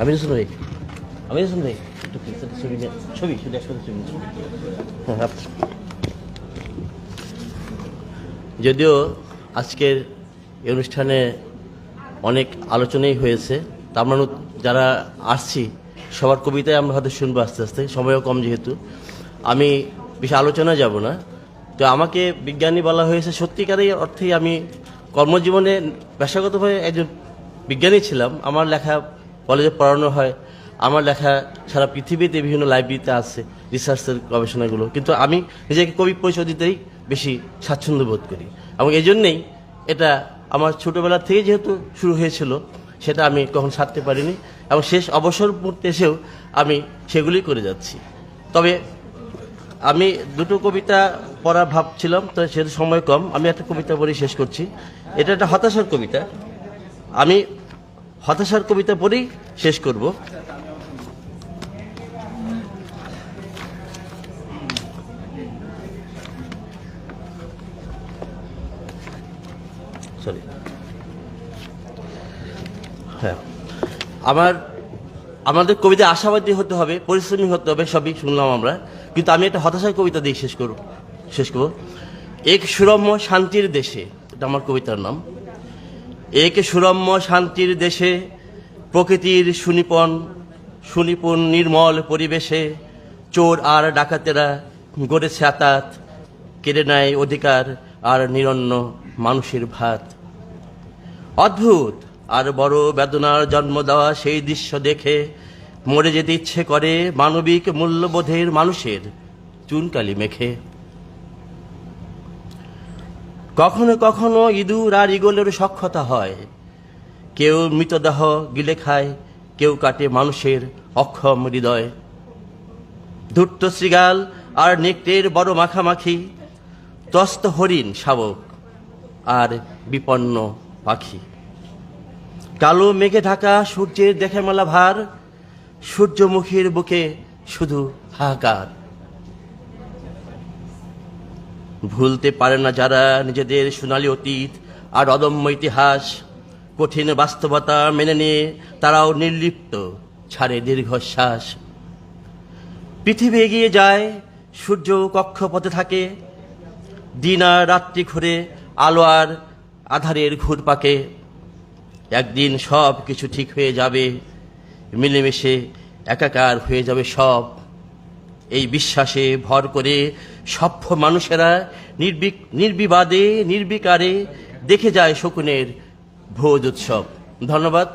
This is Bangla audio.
আমি রসুন ভাই আমি রসুন ভাই একটু ছবি ছবি শুধু একসাথে ছবি। হ্যাঁ যদিও আজকের এই অনুষ্ঠানে অনেক আলোচনাই হয়েছে, তা আমরা যারা আসছি, সবার কবিতায় আমরা হয়তো শুনব আস্তে আস্তে, সময়ও কম যেহেতু। আমি বেশি আলোচনায় যাব না। তো আমাকে বিজ্ঞানী বলা হয়েছে, সত্যিকারের অর্থেই আমি কর্মজীবনে পেশাগতভাবে একজন বিজ্ঞানী ছিলাম। আমার লেখা কলেজে পড়ানো হয়। আমার লেখা সারা পৃথিবীতে বিভিন্ন লাইব্রেরিতে আছে রিসার্চের গবেষণাগুলো। কিন্তু আমি নিজেকে কবি পরিচয় দিতেই বেশি স্বাচ্ছন্দ্য বোধ করি। এবং এই জন্যেই এটা আমার ছোটোবেলা থেকে যেহেতু শুরু হয়েছিল, সেটা আমি কখন ছাড়তে পারিনি। এবং শেষ অবসর মুহূর্তে এসেও আমি সেগুলি করে যাচ্ছি। তবে আমি দুটো কবিতা পড়া ভাবছিলাম, তো সেহেতু সময় কম। আমি একটা কবিতা পড়ে শেষ করছি। এটা একটা হতাশার কবিতা। আমি হতাশার কবিতা পড়েই শেষ করব। সরি হ্যাঁ। আমার, আমাদের কবিতা আশাবাদী হতে হবে, পরিশ্রমী হতে হবে, সবই শুনলাম আমরা। কিন্তু আমি একটা হতাশার কবিতা দিয়ে শেষ করব শেষ করব। এক সুরম্য শান্তির দেশে, এটা আমার কবিতার নাম। এক সুরম্য শান্তির দেশে, প্রকৃতির সুনিপন, সুনিপুণ নির্মল পরিবেশে, চোর আর ডাকাতেরা গড়েছে আতাত, কেড়ে নেয় অধিকার আর নিরন্ন মানুষের ভাত। অদ্ভুত, আর বড় বেদনার জন্ম দেওয়া সেই দৃশ্য দেখে মরে যেতে ইচ্ছে করে মানবিক মূল্যবোধের মানুষের চুনকালি মেখে। কখনো কখনো ইঁদুর আর ইগলের সক্ষতা হয়। কেউ মৃতদেহ গিলে খায়, কেউ কাটে মানুষের অক্ষম হৃদয়। ধূর্ত শৃগাল আর নেকটের বড় মাখামাখি তস্ত হরিণ শাবক আর বিপন্ন পাখি। কালো মেঘে ঢাকা সূর্যের দেখে মেলা ভার, সূর্যমুখীর বুকে শুধু হাহাকার। ভুলতে পারে না যারা নিজেদের সোনালী অতীত আর অদম্য ইতিহাস, কঠিন বাস্তবতা মেনে নিয়ে তারাও নির্লিপ্ত, ছাড়ে দীর্ঘশ্বাস। পৃথিবী এগিয়ে যায়, সূর্য কক্ষপথে থাকে, দিন আর রাত্রি ঘুরে আলো আর আধারের ঘুরপাকে। একদিন সব কিছু ঠিক হয়ে যাবে, মিলেমিশে একাকার হয়ে যাবে সব। এই বিশ্বাসে ভর করে সভ্য মানুষেরা নির্বিক নির্বিবাদে নির্বিকারে দেখে যায় শকুনের ভোজ উৎসব। ধন্যবাদ।